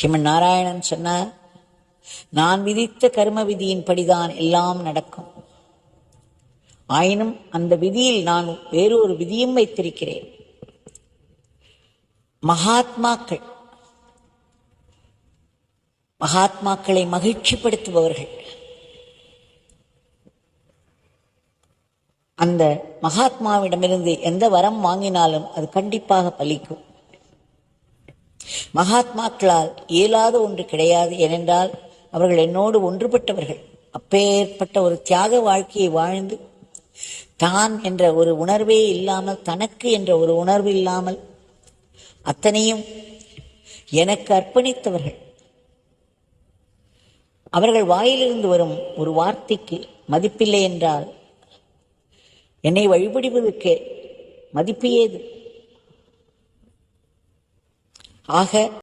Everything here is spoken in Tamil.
ஸ்ரீமன் நாராயணன் சொன்னார் நான் விதித்த கர்ம விதியின்படிதான் எல்லாம் நடக்கும். ஆயினும் அந்த விதியில் நான் வேறொரு விதியும் வைத்திருக்கிறேன். மகாத்மாக்கள் மகாத்மாக்களை மகிழ்ச்சிப்படுத்துபவர்கள். அந்த மகாத்மாவிடமிருந்து எந்த வரம் வாங்கினாலும் அது கண்டிப்பாக பலிக்கும். மகாத்மாக்களால் இயலாத ஒன்று கிடையாது ஏனென்றால் அவர்கள் என்னோடு ஒன்றுபட்டவர்கள். அப்பேற்பட்ட ஒரு தியாக வாழ்க்கையை வாழ்ந்து தான் என்ற ஒரு உணர்வே இல்லாமல் தனக்கு என்ற ஒரு உணர்வு இல்லாமல் அத்தனையும் எனக்கு அர்ப்பணித்தவர்கள். அவர்கள் வாயிலிருந்து வரும் ஒரு வார்த்தைக்கு மதிப்பில்லை என்றால் என்னை வழிபடுவதற்கு மதிப்பு ஏது? ஆக